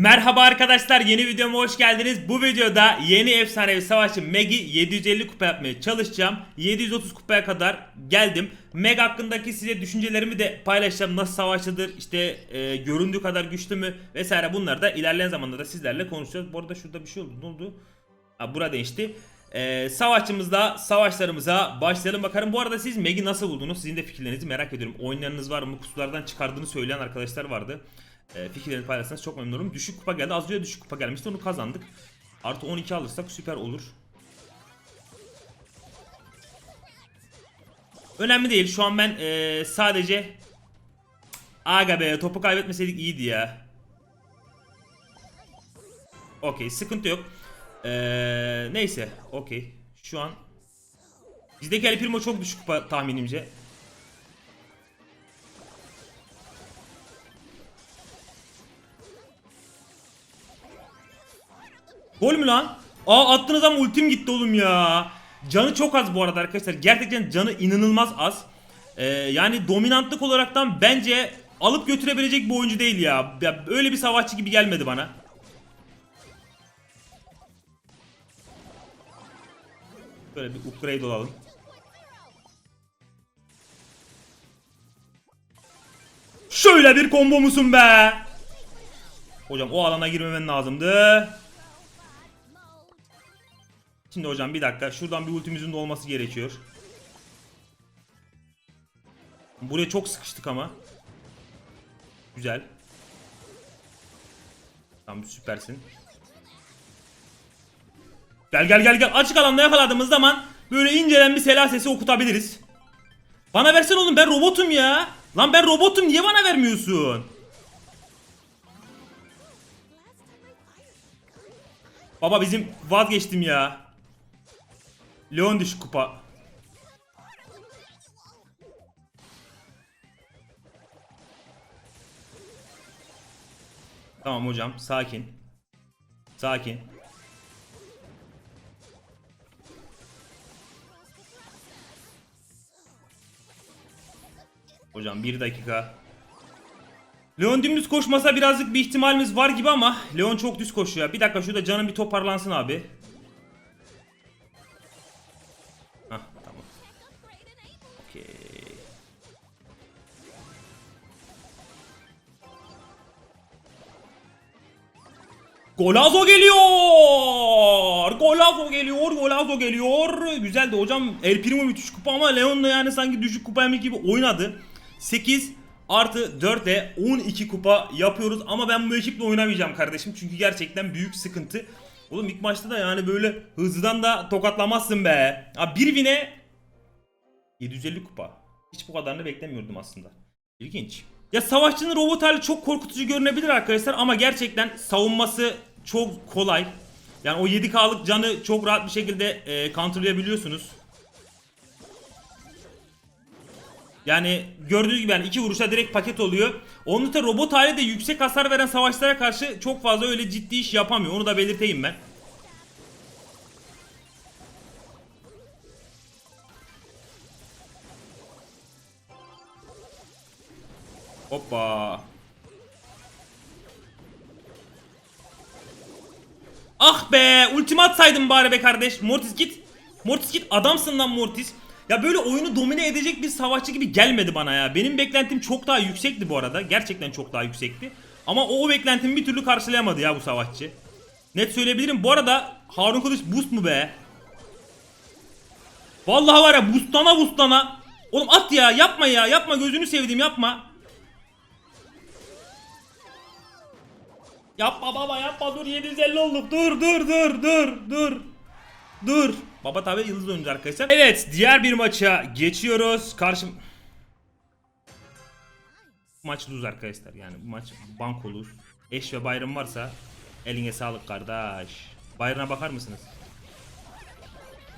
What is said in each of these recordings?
Merhaba arkadaşlar yeni videoma hoş geldiniz. Bu videoda yeni efsanevi savaşçı Meg'i 750 kupa yapmaya çalışacağım. 730 kupaya kadar geldim. Meg hakkındaki size düşüncelerimi de paylaşacağım. Nasıl savaşçıdır, işte e, göründüğü kadar güçlü mü vesaire bunları da ilerleyen zamanlarda sizlerle konuşacağız. Bu arada şurada bir şey oldu. Ne oldu? Ha, bura değişti. E, savaşçımızla savaşlarımıza başlayalım bakalım. Bu arada siz Meg'i nasıl buldunuz? Sizin de fikirlerinizi merak ediyorum. Oynayanınız var mı? Kutulardan çıkardığını söyleyen arkadaşlar vardı. E, fikirlerini paylaşsanız çok memnun olurum. Düşük kupa geldi. Az önce düşük kupa gelmişti. Onu kazandık. Artı 12 alırsak süper olur. Önemli değil. Şu an ben e, sadece Aga be topu kaybetmeseydik iyiydi ya. Okey sıkıntı yok. Ee, neyse okey. Şu an bizdeki El Primo çok düşük kupa tahminimce. Gol mü lan? Aa attığınız ama ultim gitti oğlum ya. Canı çok az bu arada arkadaşlar. Gerçekten canı inanılmaz az. Ee, yani dominantlık olaraktan bence alıp götürebilecek bir oyuncu değil ya. ya. Öyle bir savaşçı gibi gelmedi bana. Böyle bir upgrade olalım. Şöyle bir combo musun be? Hocam o alana girmemen lazımdı. Şimdi hocam bir dakika. Şuradan bir ultimizin de olması gerekiyor. Buraya çok sıkıştık ama. Güzel. Tamam süpersin. Gel gel gel gel. Açık alanda yakaladığımız zaman böyle incelen bir sela sesi okutabiliriz. Bana versen oğlum ben robotum ya. Lan ben robotum niye bana vermiyorsun? Baba bizim vazgeçtim ya. Leon düşük kupa. Tamam hocam sakin. Sakin. Hocam bir dakika. Leon dümdüz koşmasa birazcık bir ihtimalimiz var gibi ama Leon çok düz koşuyor. Bir dakika şurada canım bir toparlansın abi. Golazo geliyor. Golazo geliyor. Golazo geliyor. Güzel de hocam El Primo müthiş kupa ama Leon da yani sanki düşük kupa gibi oynadı. 8 artı 4 de 12 kupa yapıyoruz ama ben bu ekiple oynamayacağım kardeşim çünkü gerçekten büyük sıkıntı. Oğlum ilk maçta da yani böyle hızlıdan da tokatlamazsın be. Abi bir vine 750 kupa. Hiç bu kadarını beklemiyordum aslında. İlginç. Ya savaşçının robot hali çok korkutucu görünebilir arkadaşlar ama gerçekten savunması çok kolay. Yani o 7K'lık canı çok rahat bir şekilde e, counterlayabiliyorsunuz. Yani gördüğünüz gibi yani iki vuruşta direkt paket oluyor. Onun da robot hali de yüksek hasar veren savaşlara karşı çok fazla öyle ciddi iş yapamıyor. Onu da belirteyim ben. Hoppa. Ah be ultimat saydım bari be kardeş. Mortis git. Mortis git adamsın lan Mortis. Ya böyle oyunu domine edecek bir savaşçı gibi gelmedi bana ya. Benim beklentim çok daha yüksekti bu arada. Gerçekten çok daha yüksekti. Ama o, o beklentimi bir türlü karşılayamadı ya bu savaşçı. Net söyleyebilirim. Bu arada Harun Kılıç boost mu be? Vallahi var ya boostlana boostlana. Oğlum at ya yapma ya yapma gözünü sevdiğim yapma. Yapma baba yapma dur 750 olduk dur dur dur dur dur. Dur. Baba tabi yıldız oyuncu arkadaşlar. Evet diğer bir maça geçiyoruz. Karşım... Maç lose arkadaşlar yani bu maç banko lose. Eş ve Bayram varsa eline sağlık kardeş. Bayram'a bakar mısınız?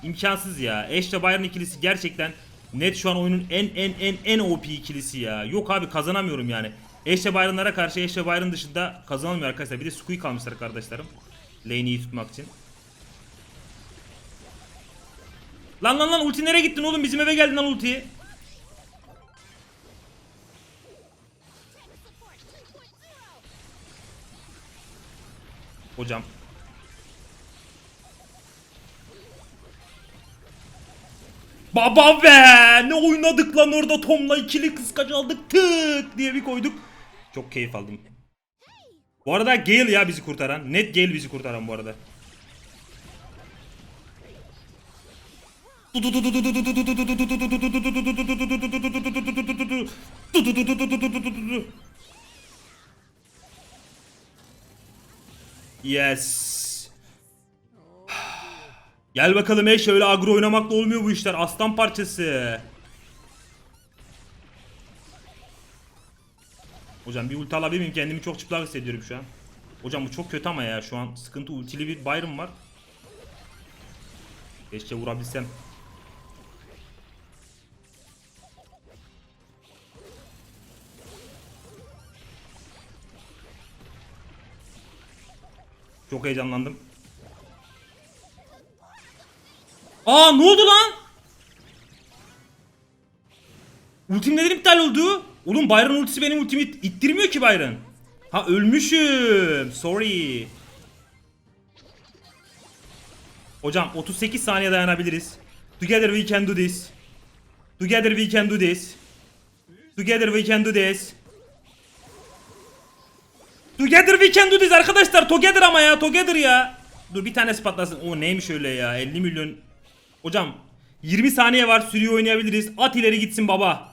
İmkansız ya. Eş ve Bayram ikilisi gerçekten net şu an oyunun en en en en OP ikilisi ya. Yok abi kazanamıyorum yani. Eş ve Bayram'lara karşı ve Bayram dışında kazanılmıyor arkadaşlar. Bir de Squeak kalmışlar kardeşlerim. Lane'i iyi tutmak için. Lan lan lan ulti nereye gittin oğlum bizim eve geldin lan ultiyi. Hocam. Baba be! Ne oynadık lan orada Tom'la ikili kıskaç aldık tık diye bir koyduk. Çok keyif aldım. Bu arada Gale ya bizi kurtaran. Net Gale bizi kurtaran bu arada. Yes. Gel bakalım ey şöyle agro oynamakla olmuyor bu işler. Aslan parçası. Hocam bir ulti alabilir miyim? Kendimi çok çıplak hissediyorum şu an. Hocam bu çok kötü ama ya şu an sıkıntı ultili bir Byron var. Keşke vurabilsem. Çok heyecanlandım. Aa ne oldu lan? Ultim neden iptal oldu? Oğlum Byron ultisi benim ultimi it- ittirmiyor ki Byron. Ha ölmüşüm. Sorry. Hocam 38 saniye dayanabiliriz. Together we can do this. Together we can do this. Together we can do this. Together we can do this arkadaşlar. Together ama ya. Together ya. Dur bir tanesi patlasın. O neymiş öyle ya. 50 milyon. Hocam 20 saniye var. Sürüyor oynayabiliriz. At ileri gitsin baba.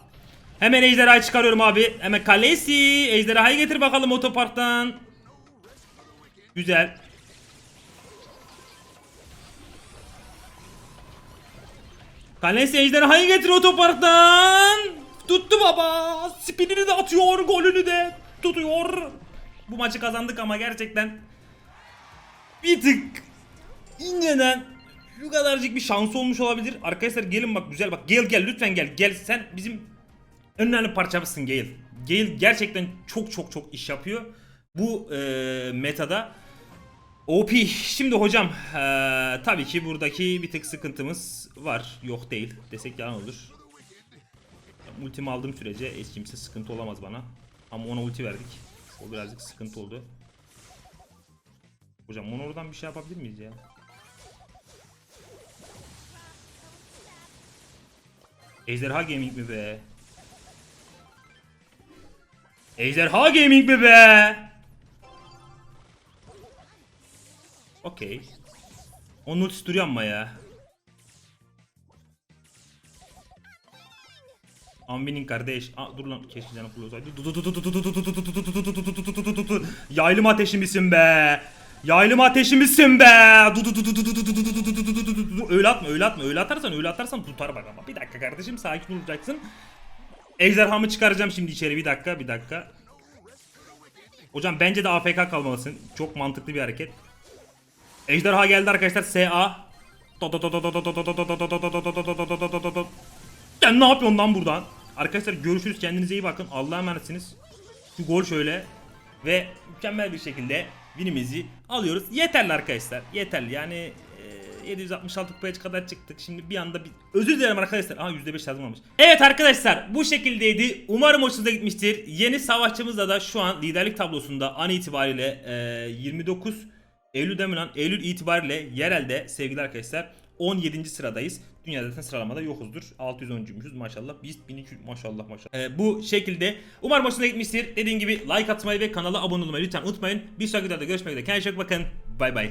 Hemen ejderhayı çıkarıyorum abi. Hemen kalesi. Ejderhayı getir bakalım otoparktan. Güzel. Kalesi ejderhayı getir otoparktan. Tuttu baba. Spinini de atıyor. Golünü de tutuyor. Bu maçı kazandık ama gerçekten bir tık inceden şu kadarcık bir şans olmuş olabilir. Arkadaşlar gelin bak güzel bak. Gel gel lütfen gel. Gel sen bizim önemli parçamızsın Gale. Gale gerçekten çok çok çok iş yapıyor. Bu e, metada. OP. Şimdi hocam e, tabii ki buradaki bir tık sıkıntımız var. Yok değil desek yalan olur. Ultimi aldığım sürece hiç kimse sıkıntı olamaz bana. Ama ona ulti verdik. O birazcık sıkıntı oldu. Hocam onu oradan bir şey yapabilir miyiz ya? Ejderha Gaming mi be? Ejderha Gaming mi be? Okey. Onun ultisi duruyor ama ya. Ambinin kardeş. Aa, dur lan keşke full olsaydı. Yaylım ateşi misin be? Yaylım ateşi misin be? Öyle atma öyle atma öyle atarsan öyle atarsan tutar bak ama. Bir dakika kardeşim sakin olacaksın. Ejderhamı çıkaracağım şimdi içeri bir dakika bir dakika. Hocam bence de AFK kalmalısın. Çok mantıklı bir hareket. Ejderha geldi arkadaşlar. SA. Sen ne yapıyorsun lan buradan? Arkadaşlar görüşürüz. Kendinize iyi bakın. Allah'a emanetsiniz. Şu gol şöyle. Ve mükemmel bir şekilde winimizi alıyoruz. Yeterli arkadaşlar. Yeterli. Yani e, 766 kupaya kadar çıktık. Şimdi bir anda bir özür dilerim arkadaşlar. Aa %5 yazılmamış. Evet arkadaşlar bu şekildeydi. Umarım hoşunuza gitmiştir. Yeni savaşçımızla da şu an liderlik tablosunda an itibariyle e, 29 Eylül'de mi lan? Eylül itibariyle yerelde sevgili arkadaşlar 17. sıradayız. Dünyada zaten sıralamada yokuzdur. 610'cuymuşuz maşallah. Biz 1200 maşallah maşallah. Ee, bu şekilde. Umarım hoşuna gitmiştir. Dediğim gibi like atmayı ve kanala abone olmayı lütfen unutmayın. Bir sonraki videoda görüşmek üzere. Kendinize çok bakın. Bay bay.